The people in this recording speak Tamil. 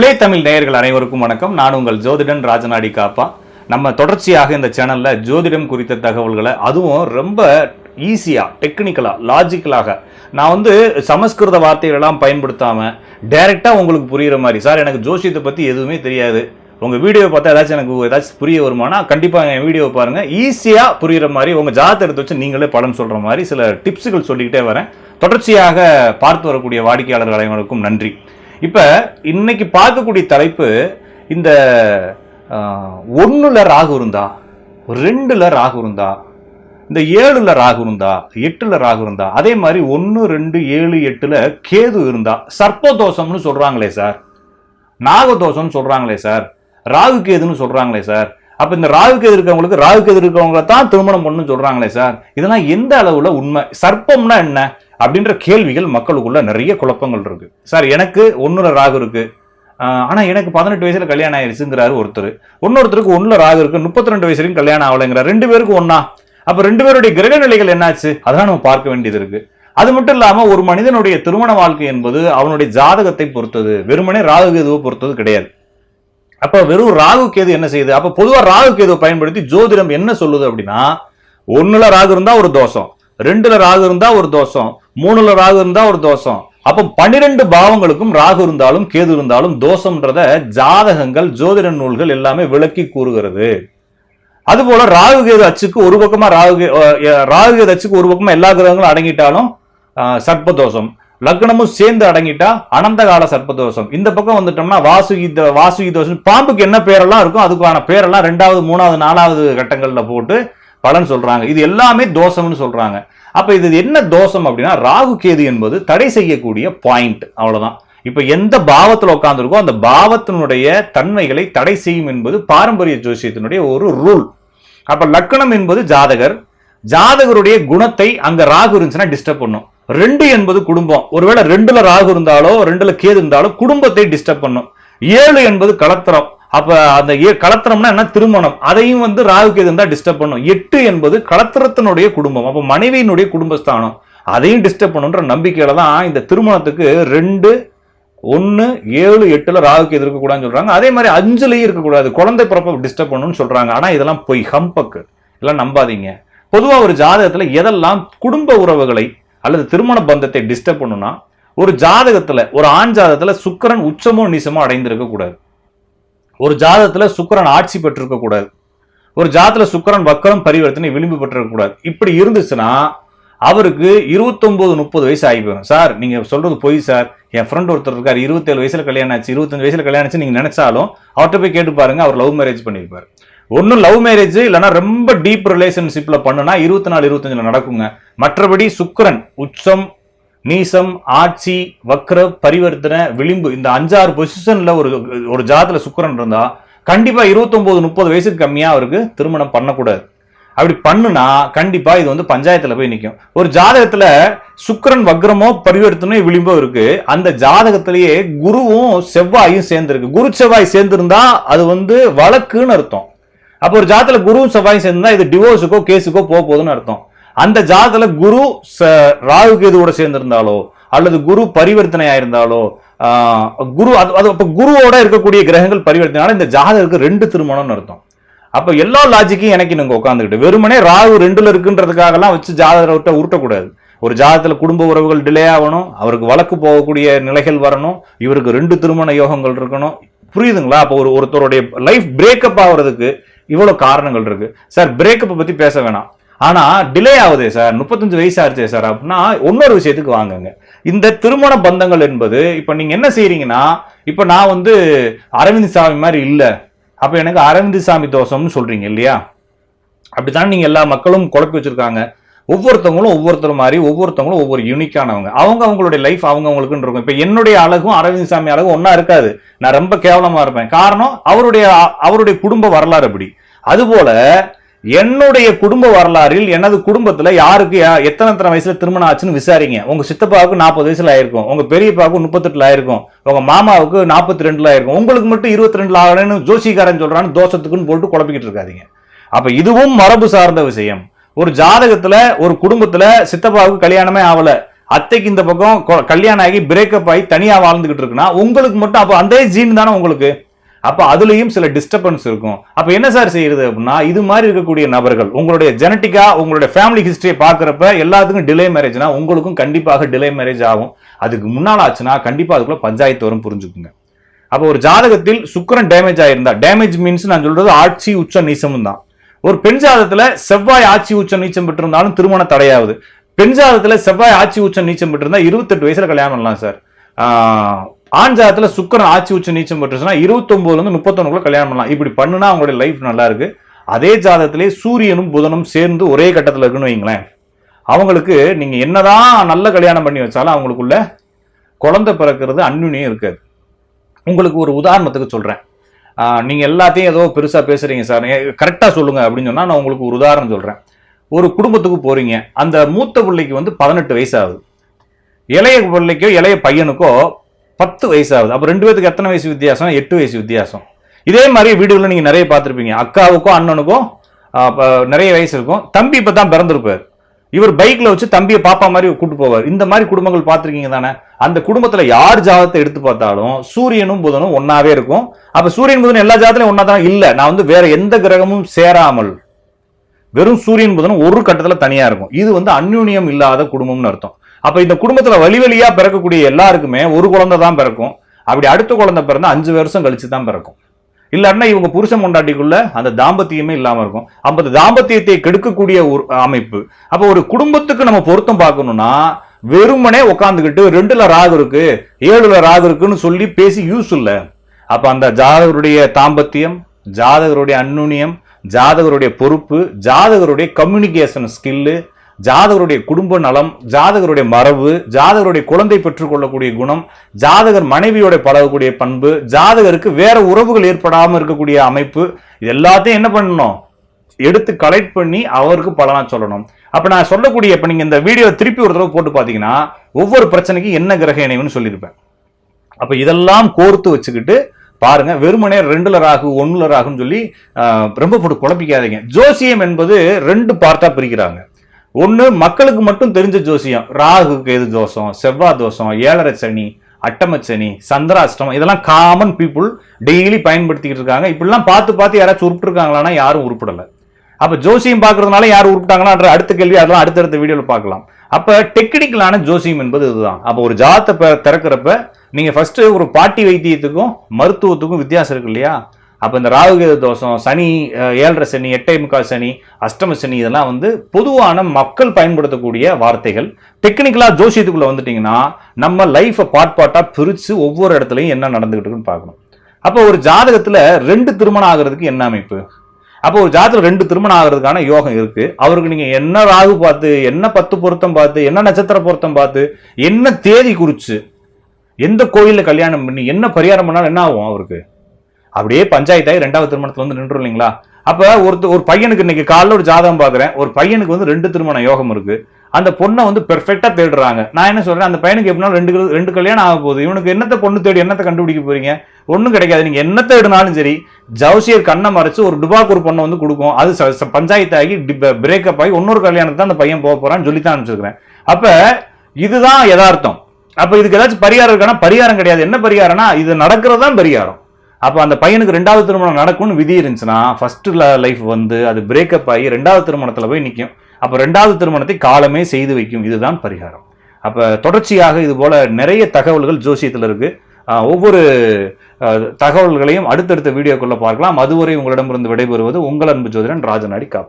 பிளே தமிழ் நேயர்கள் அனைவருக்கும் வணக்கம். நான் உங்கள் ஜோதிடன் ராஜநாடி காப்பா நம்ம தொடர்ச்சியாக இந்த சேனலில் ஜோதிடம் குறித்த தகவல்களை அதுவும் ரொம்ப ஈஸியாக டெக்னிக்கலாக லாஜிக்கலாக நான் வந்து சமஸ்கிருத வார்த்தைகளெல்லாம் பயன்படுத்தாமல் டைரெக்டாக உங்களுக்கு புரியுற மாதிரி. சார் எனக்கு ஜோசியத்தை பற்றி எதுவுமே தெரியாது. உங்கள் வீடியோ பார்த்தா ஏதாச்சும் எனக்கு ஏதாச்சும் புரிய வருமானா கண்டிப்பாக என் வீடியோ பாருங்கள் ஈஸியாக புரியுற மாதிரி உங்கள் ஜாதகத்தை எடுத்து வச்சு நீங்களே பலன் சொல்கிற மாதிரி சில டிப்ஸுகள் சொல்லிக்கிட்டே வரேன். தொடர்ச்சியாக பார்த்து வரக்கூடிய வாடிக்கையாளர்கள் அனைவருக்கும் நன்றி. இப்போ இன்னைக்கு பார்க்கக்கூடிய தலைப்பு இந்த ஒன்றுல ராகு இருந்தா ரெண்டுல ராகு இருந்தா இந்த ஏழுல ராகு இருந்தா எட்டுல ராகு இருந்தா அதே மாதிரி ஒன்று ரெண்டு ஏழு எட்டுல கேது இருந்தா சர்ப்பதோஷம்னு சொல்றாங்களே சார். நாகதோஷம்னு சொல்றாங்களே சார். ராகு கேதுன்னு சொல்றாங்களே சார். அப்ப இந்த ராகு கேது இருக்கவங்களுக்கு ராகு கேது இருக்கவங்கள தான் திருமணம் பண்ணுன்னு சொல்றாங்களே சார். இதெல்லாம் எந்த அளவுல உண்மை? சர்ப்பம்னா என்ன? அப்படின்ற கேள்விகள் மக்களுக்குள்ள நிறைய குழப்பங்கள் இருக்கு. சார் எனக்கு ஒன்றுல ராகு இருக்கு. ஆனால் ஆனா எனக்கு பதினெட்டு வயசுல கல்யாணம் ஆயிடுச்சுங்கிறாரு ஒருத்தர். இன்னொருத்தருக்கு ஒன்றில் ராகு இருக்கு முப்பத்தி ரெண்டு வயசுலையும் கல்யாணம் ஆகலைங்கிறார். ரெண்டு பேருக்கும் ஒன்றா அப்ப ரெண்டு பேருடைய கிரக நிலைகள் என்னாச்சு? அதெல்லாம் நம்ம பார்க்க வேண்டியது இருக்கு. அது மட்டும் இல்லாம ஒரு மனிதனுடைய திருமண வாழ்க்கை என்பது அவனுடைய ஜாதகத்தை பொறுத்தது. வெறுமனே ராகு கேதுவை பொறுத்தது கிடையாது. அப்ப வெறும் ராகு கேது என்ன செய்யுது? அப்ப பொதுவா ராகு கேதுவை பயன்படுத்தி ஜோதிடம் என்ன சொல்லுது அப்படின்னா ஒன்றில் ராகு இருந்தா ஒரு தோஷம் ரெண்டுல ராகு இருந்தா ஒரு தோஷம் மூணுல ராகு இருந்தா ஒரு தோஷம். அப்போ பன்னிரெண்டு பாவங்களுக்கும் ராகு இருந்தாலும் கேது இருந்தாலும் தோஷம்ன்றத ஜாதகங்கள் ஜோதிட நூல்கள் எல்லாமே விளக்கி கூறுகிறது. அதுபோல ராகு கேது அச்சுக்கு ஒரு பக்கமா ராகு கே- ராகு கேது அச்சுக்கு ஒரு பக்கமா எல்லா கிரகங்களும் அடங்கிட்டாலும் சர்ப்பதோஷம். லக்னமும் சேர்ந்து அடங்கிட்டா அனந்த கால சர்ப்பதோஷம். இந்த பக்கம் வந்துட்டோம்னா வாசுகி வாசுகி தோஷம். பாம்புக்கு என்ன பேரெல்லாம் இருக்கும் அதுக்கான பேரெல்லாம் ரெண்டாவது மூணாவது நாலாவது கட்டங்களில் போட்டு பலன் சொல்றாங்க. இது எல்லாமே தோஷம்னு சொல்றாங்க. அப்போ இது என்ன தோஷம் அப்படின்னா ராகு கேது என்பது தடை செய்யக்கூடிய பாயிண்ட் அவ்வளோதான் இப்போ எந்த பாவத்தில் உட்காந்துருக்கோ அந்த பாவத்தினுடைய தன்மைகளை தடை செய்யும் என்பது பாரம்பரிய ஜோசியத்தினுடைய ஒரு ரூல் அப்போ லக்கணம் என்பது ஜாதகர். ஜாதகருடைய குணத்தை அங்கே ராகு இருந்துச்சுன்னா டிஸ்டர்ப் பண்ணும். ரெண்டு என்பது குடும்பம். ஒருவேளை ரெண்டுல ராகு இருந்தாலோ ரெண்டுல கேது இருந்தாலோ குடும்பத்தை டிஸ்டர்ப் பண்ணும். ஏழு என்பது கலத்திரம். அப்போ அந்த ஏ கலத்திரம்னா என்ன? திருமணம். அதையும் வந்து ராகு கேது தான் டிஸ்டர்ப் பண்ணும். எட்டு என்பது கலத்திரத்தினுடைய குடும்பம். அப்போ மனைவியினுடைய குடும்பஸ்தானம். அதையும் டிஸ்டர்ப் பண்ணுன்ற நம்பிக்கையில தான் இந்த திருமணத்துக்கு ரெண்டு ஒன்று ஏழு எட்டில் ராகு கேது இருக்கக்கூடாதுன்னு சொல்கிறாங்க அதே மாதிரி அஞ்சுலேயும் இருக்கக்கூடாது குழந்தை பிறப்ப டிஸ்டர்ப் பண்ணணும்னு சொல்கிறாங்க ஆனால் இதெல்லாம் பொய். ஹம்பக்கு. இதெல்லாம் நம்பாதீங்க. பொதுவாக ஒரு ஜாதகத்தில் எதெல்லாம் குடும்ப உறவுகளை அல்லது திருமண பந்தத்தை டிஸ்டர்ப் பண்ணுன்னா ஒரு ஜாதகத்தில் ஒரு ஆண் ஜாதகத்தில் சுக்கிரன் உச்சமோ நீசமோ அடைந்திருக்கக்கூடாது ஒரு ஜாதகத்துல சுக்கரன் ஆட்சி பெற்றிருக்க கூடாது. ஒரு ஜாதத்துல சுக்கரன் வக்கரம் பரிவர்த்தனை விளிம்பு பெற்றிருக்க கூடாது. இப்படி இருந்துச்சுன்னா அவருக்கு 29 முப்பது வயசு ஆகி போயிடும். சார் நீங்க சொல்றது பொய் சார். என் ஃப்ரெண்ட் ஒருத்தர் இருக்கார் இருபத்தேழு வயசுல கல்யாணம் ஆச்சு இருபத்தஞ்சு வயசுல கல்யாணம் ஆச்சு நீங்க நினைச்சாலும் அவர்கிட்ட போய் கேட்டு பாருங்க அவர் லவ் மேரேஜ் பண்ணியிருப்பார். ஒன்றும் லவ் மேரேஜ் இல்லைன்னா ரொம்ப டீப் ரிலேஷன்ஷிப்ல பண்ணுனா இருபத்தி நாலு இருபத்தஞ்சுல நடக்குங்க. மற்றபடி சுக்கரன் உச்சம் நீசம் ஆட்சி வக்ர பரிவர்த்தனை விளிம்பு இந்த அஞ்சாறு பொசிஷன்ல ஒரு ஒரு ஜாதத்துல சுக்கரன் இருந்தா கண்டிப்பா 29 முப்பது வயசுக்கு கம்மியா அவருக்கு திருமணம் பண்ணக்கூடாது. அப்படி பண்ணுனா கண்டிப்பா இது வந்து பஞ்சாயத்துல போய் நிற்கும் ஒரு ஜாதகத்துல சுக்கரன் வக்ரமோ பரிவர்த்தனோ விளிம்போ இருக்கு. அந்த ஜாதகத்திலேயே குருவும் செவ்வாயும் சேர்ந்துருக்கு. குரு செவ்வாய் சேர்ந்திருந்தா அது வந்து வழக்குன்னு அர்த்தம். அப்போ ஒரு ஜாதத்துல குருவும் செவ்வாயும் சேர்ந்திருந்தா இது டிவோர்ஸுக்கோ கேஸுக்கோ போக போகுதுன்னு அர்த்தம். அந்த ஜாதகத்தில் குரு ச- ராகு கேதுவோட சேர்ந்திருந்தாலோ அல்லது குரு பரிவர்த்தனையா இருந்தாலோ குரு அது அது அப்போ குருவோட இருக்கக்கூடிய கிரகங்கள் பரிவர்த்தனை இந்த ஜாதகருக்கு ரெண்டு திருமணம்னு அர்த்தம். அப்போ எல்லா லாஜிக்கையும் எனக்கு நீங்க உட்காந்துக்கிட்டு வெறுமனே ராகு ரெண்டுல இருக்குன்றதுக்காகலாம் வச்சு ஜாதகத்தை உருட்டக்கூடாது. ஒரு ஜாதகத்தில் குடும்ப உறவுகள் டிலே ஆகணும் அவருக்கு வழக்கு போகக்கூடிய நிலைகள் வரணும் இவருக்கு ரெண்டு திருமண யோகங்கள் இருக்கணும். புரியுதுங்களா? அப்போ ஒரு ஒருத்தருடைய லைஃப் பிரேக்கப் ஆகிறதுக்கு இவ்வளோ காரணங்கள் இருக்கு. சார் பிரேக்கப்பை பற்றி பேச வேணாம். ஆனா டிலே ஆகுதே சார் முப்பத்தஞ்சு வயசு ஆச்சே சார் அப்படின்னா இன்னொரு விஷயத்துக்கு வாங்குங்க. இந்த திருமண பந்தங்கள் என்பது இப்ப நீங்க என்ன செய்கிறீங்கன்னா இப்ப நான் வந்து அரவிந்த் சாமி மாதிரி இல்லை. அப்ப எனக்கு அரவிந்த் சாமி தோஷம்னு சொல்றீங்க இல்லையா? அப்படித்தான் நீங்க எல்லா மக்களும் குழப்பி வச்சிருக்காங்க. ஒவ்வொருத்தவங்களும் ஒவ்வொருத்தர் மாதிரி ஒவ்வொருத்தவங்களும் ஒவ்வொரு யூனிக்கானவங்க அவங்க அவங்களுடைய லைஃப் அவங்க அவங்களுக்குன்னு இருக்கும். இப்போ என்னுடைய அழகும் அரவிந்த் சாமி அழகும் ஒன்றா இருக்காது. நான் ரொம்ப கேவலமாக இருப்பேன். காரணம் அவருடைய அவருடைய குடும்ப வரலாறு அப்படி. அதுபோல என்னுடைய குடும்ப வரலாறில் எனது குடும்பத்தில் யாருக்கு எத்தனை எத்தனை வயசுல திருமணம் ஆச்சுன்னு விசாரிங்க. உங்க சித்தப்பாவுக்கு நாற்பது வயசுல ஆயிருக்கும். உங்க பெரியப்பாவுக்கு முப்பத்தெட்டுல ஆயிருக்கும். உங்க மாமாவுக்கு நாற்பத்தி ரெண்டுல ஆயிருக்கும். உங்களுக்கு மட்டும் இருபத்தி ரெண்டுல ஆகணும்னு ஜோசிகாரன் சொல்றான்னு தோஷத்துக்குன்னு போட்டு குழப்பிக்கிட்டு இருக்காதிங்க. அப்ப இதுவும் மரபு சார்ந்த விஷயம். ஒரு ஜாதகத்துல ஒரு குடும்பத்துல சித்தப்பாவுக்கு கல்யாணமே ஆகல. அத்தைக்கு இந்த பக்கம் கல்யாணம் ஆகி பிரேக்கப் ஆகி தனியா வாழ்ந்துகிட்டு இருக்குன்னா உங்களுக்கு மட்டும் அப்போ அந்த ஜீன் தானே உங்களுக்கு? அப்போ அதுலேயும் சில டிஸ்டர்பன்ஸ் இருக்கும். அப்போ என்ன சார் செய்யறது அப்படின்னா இது மாதிரி இருக்கக்கூடிய நபர்கள் உங்களுடைய ஜெனட்டிக்கா உங்களுடைய ஃபேமிலி ஹிஸ்டரியை பார்க்குறப்ப எல்லாத்துக்கும் டிலே மேரேஜ்னா உங்களுக்கும் கண்டிப்பாக டிலே மேரேஜ் ஆகும். அதுக்கு முன்னால் ஆச்சுன்னா கண்டிப்பாக அதுக்குள்ள பஞ்சாயத்து வரும் புரிஞ்சுக்குங்க. அப்போ ஒரு ஜாதகத்தில் சுக்கரன் டேமேஜ் ஆயிருந்தா டேமேஜ் மீன்ஸ் நான் சொல்றது ஆட்சி உச்ச நீச்சமும் தான். ஒரு பெண் ஜாதகத்துல செவ்வாய் ஆட்சி உச்ச நீச்சம் பெற்றிருந்தாலும் திருமணம் தடையாகுது பெண் ஜாதகத்துல செவ்வாய் ஆட்சி உச்ச நீச்சம் பெற்றிருந்தா இருபத்தெட்டு வயசுல கல்யாணம் பண்ணலாம் சார் ஆண் ஜாதகத்துல சுக்கரன் ஆட்சி உச்ச நீச்சம் பெற்றுச்சுன்னா இருபத்தொன்பதுல இருந்து முப்பத்தொன்னுக்குள்ள கல்யாணம் பண்ணலாம். இப்படி பண்ணுனா அவங்களுடைய லைஃப் நல்லா இருக்கு. அதே ஜாதத்திலே சூரியனும் புதனும் சேர்ந்து ஒரே கட்டத்தில் இருக்குன்னு வைங்களேன். அவங்களுக்கு நீங்க என்னதான் நல்ல கல்யாணம் பண்ணி வச்சாலும் அவங்களுக்குள்ள குழந்தை பிறக்கிறது அன்னுனியும் இருக்காது. உங்களுக்கு ஒரு உதாரணத்துக்கு சொல்றேன். நீங்கள் எல்லாத்தையும் ஏதோ பெருசாக பேசுகிறீங்க சார். கரெக்டாக சொல்லுங்கள் அப்படின்னு சொன்னால் நான் உங்களுக்கு ஒரு உதாரணம் சொல்கிறேன் ஒரு குடும்பத்துக்கு போகிறீங்க அந்த மூத்த பிள்ளைக்கு வந்து பதினெட்டு வயசு ஆகுது. இளைய பிள்ளைக்கோ இளைய பையனுக்கோ பத்து வயசு ஆகுது ரெண்டு பேத்துக்கு எத்தனை வயசு வித்தியாசம்? எட்டு வயசு வித்தியாசம். இதே மாதிரி வீடுகளில் நீங்கள் நிறைய பார்த்துருப்பீங்க. அக்காவுக்கும் அண்ணனுக்கும் நிறைய வயசு இருக்கும். தம்பி இப்போ தான் பிறந்திருப்பார். இவர் பைக்கில் வச்சு தம்பியை பாப்பா மாதிரி கூட்டு போவார். இந்த மாதிரி குடும்பங்கள் பார்த்துருக்கீங்க தானே? அந்த குடும்பத்தில் யார் ஜாதத்தை எடுத்து பார்த்தாலும் சூரியனும் புதனும் ஒன்றாவே இருக்கும். அப்போ சூரியன் புதன் எல்லா ஜாதத்திலையும் ஒன்றா தான் இல்லை நான் வந்து வேற எந்த கிரகமும் சேராமல் வெறும் சூரியன் புதனும் ஒரு கட்டத்தில் தனியாக இருக்கும். இது வந்து அந்யூன்யம் இல்லாத குடும்பம்னு அர்த்தம். அப்ப இந்த குடும்பத்துல வழி வழியா பிறக்கக்கூடிய எல்லாருக்குமே ஒரு குழந்தை தான் பிறக்கும். அப்படி அடுத்த குழந்தை பிறந்தா அஞ்சு வருஷம் கழிச்சு தான் பிறக்கும். இல்லாட்டினா இவங்க புருஷன் கொண்டாட்டிக்குள்ள அந்த தாம்பத்தியமே இல்லாமல் இருக்கும். அப்போ அந்த தாம்பத்தியத்தை கெடுக்கக்கூடிய ஒரு அமைப்பு. அப்போ ஒரு குடும்பத்துக்கு நம்ம பொருத்தம் பார்க்கணும்னா வெறுமனே உட்காந்துக்கிட்டு ரெண்டுல ராகு இருக்கு ஏழுல ராகு இருக்குன்னு சொல்லி பேசி யூஸ் இல்லை. அப்போ அந்த ஜாதகருடைய தாம்பத்தியம் ஜாதகருடைய அந்நுண்ணியம் ஜாதகருடைய பொறுப்பு ஜாதகருடைய கம்யூனிகேஷன் ஸ்கில்லு ஜாதகருடைய குடும்ப நலம் ஜாதகருடைய மரபு ஜாதகருடைய குழந்தை பெற்றுக்கொள்ளக்கூடிய குணம் ஜாதகர் மனைவியோட பழகக்கூடிய பண்பு ஜாதகருக்கு வேற உறவுகள் ஏற்படாமல் இருக்கக்கூடிய அமைப்பு இது எல்லாத்தையும் என்ன பண்ணணும்? எடுத்து கலெக்ட் பண்ணி அவருக்கு பலனா சொல்லணும். அப்ப நான் சொல்லக்கூடிய இப்ப நீங்க இந்த வீடியோ திருப்பி ஒரு தடவை போட்டு பாத்தீங்கன்னா ஒவ்வொரு பிரச்சனைக்கும் என்ன கிரக இணைவுன்னு சொல்லியிருப்பேன். அப்ப இதெல்லாம் கோர்த்து வச்சுக்கிட்டு பாருங்க வெறுமனே ரெண்டுல ராகு ஒன்னுல ராகுன்னு சொல்லி ரொம்ப போட்டு குழப்பிக்காதீங்க. ஜோசியம் என்பது ரெண்டு பார்ட்டா பிரிக்கிறாங்க. ஒன்று மக்களுக்கு மட்டும் தெரிஞ்ச ஜோசியம். ராகுக்கு எது தோஷம் செவ்வாய் தோஷம் ஏழரை சனி அட்டமச்சனி சந்திராஷ்டமம் இதெல்லாம் காமன் பீப்புள் டெய்லி பயன்படுத்திக்கிட்டு இருக்காங்க. இப்படிலாம் பார்த்து பார்த்து யாராச்சும் உருப்பிட்டுருக்காங்களான்னா யாரும் உருப்பிடலை. அப்போ ஜோசியம் பார்க்கறதுனால யார் உருப்பிட்டாங்களான்ற அடுத்த கேள்வி அதெல்லாம் அடுத்தடுத்த வீடியோவில் பார்க்கலாம். அப்போ டெக்னிக்கலான ஜோசியம் என்பது இதுதான். அப்போ ஒரு ஜாதத்தை திறக்கிறப்ப நீங்கள் ஃபஸ்ட்டு ஒரு பாட்டி வைத்தியத்துக்கும் மருத்துவத்துக்கும் வித்தியாசம் இருக்கு இல்லையா? அப்போ இந்த ராகுகேது தோஷம் சனி ஏழரை சனி எட்டை முக்கால் சனி அஷ்டம சனி இதெல்லாம் வந்து பொதுவான மக்கள் பயன்படுத்தக்கூடிய வார்த்தைகள். டெக்னிக்கலாக ஜோசியத்துக்குள்ளே வந்துட்டிங்கன்னா நம்ம லைஃப்பை பாட் பாட்டாக பிரித்து ஒவ்வொரு இடத்துலையும் என்ன நடந்துகிட்டு இருக்குன்னு பார்க்கணும். அப்போ ஒரு ஜாதகத்தில் ரெண்டு திருமணம் ஆகிறதுக்கு என்ன அமைப்பு? அப்போ ஒரு ஜாதகத்தில் ரெண்டு திருமணம் ஆகிறதுக்கான யோகம் இருக்கு. அவருக்கு நீங்க என்ன ராகு பார்த்து என்ன பத்து பொருத்தம் பார்த்து என்ன நட்சத்திர பொருத்தம் பார்த்து என்ன தேதி குறிச்சு எந்த கோயிலில் கல்யாணம் பண்ணி என்ன பரிகாரம் பண்ணாலும் என்ன ஆகும் அவருக்கு? அப்படியே பஞ்சாயத்தாகி ரெண்டாவது திருமணத்துல வந்து நின்று இல்லைங்களா? அப்ப ஒருத்த ஒரு பையனுக்கு இன்னைக்கு காலைல ஒரு ஜாதகம் பாக்குறேன் ஒரு பையனுக்கு வந்து ரெண்டு திருமண யோகம் இருக்கு. அந்த பொண்ணை வந்து பெர்ஃபெக்டா தேடுறாங்க. நான் என்ன சொல்றேன்? அந்த பையனுக்கு எப்படின்னா ரெண்டு கல்- ரெண்டு கல்யாணம் ஆக போகுது. இவனுக்கு என்னத்தை பொண்ணு தேடி என்னத்தை கண்டுபிடிக்க போறீங்க? ஒன்றும் கிடைக்காது. நீங்க என்ன தேடினாலும் சரி ஜவுசியர் கண்ணை மறைச்சு ஒரு டுபாக்கு ஒரு பொண்ணை வந்து கொடுக்கும். அது ச- பஞ்சாயத்தாகி பிரேக்கப் ஆகி இன்னொரு கல்யாணத்தை அந்த பையன் போக போறான்னு சொல்லி தான் அனுப்பிச்சிருக்கிறேன். அப்ப இதுதான் யதார்த்தம். அப்ப இதுக்கு ஏதாச்சும் பரிகாரம் இருக்கானா பரிகாரம் கிடையாது. என்ன பரிகாரம்னா இது நடக்கிறது தான் பரிகாரம். அப்போ அந்த பையனுக்கு ரெண்டாவது திருமணம் நடக்கும்னு விதி இருந்துச்சுன்னா ஃபர்ஸ்ட் லைஃப் வந்து அது பிரேக்கப் ஆகி ரெண்டாவது திருமணத்தில் போய் நிற்கும் அப்போ ரெண்டாவது திருமணத்தை காலமே செய்து வைக்கும். இதுதான் பரிகாரம். அப்போ தொடர்ச்சியாக இது போல் நிறைய தகவல்கள் ஜோசியத்தில் இருக்குது ஒவ்வொரு தகவல்களையும் அடுத்தடுத்த வீடியோக்குள்ளே பார்க்கலாம். அதுவரை உங்களிடமிருந்து விடைபெறுவது உங்கள் அன்பு ஜோதிடன் ராஜநாடி காப்பா.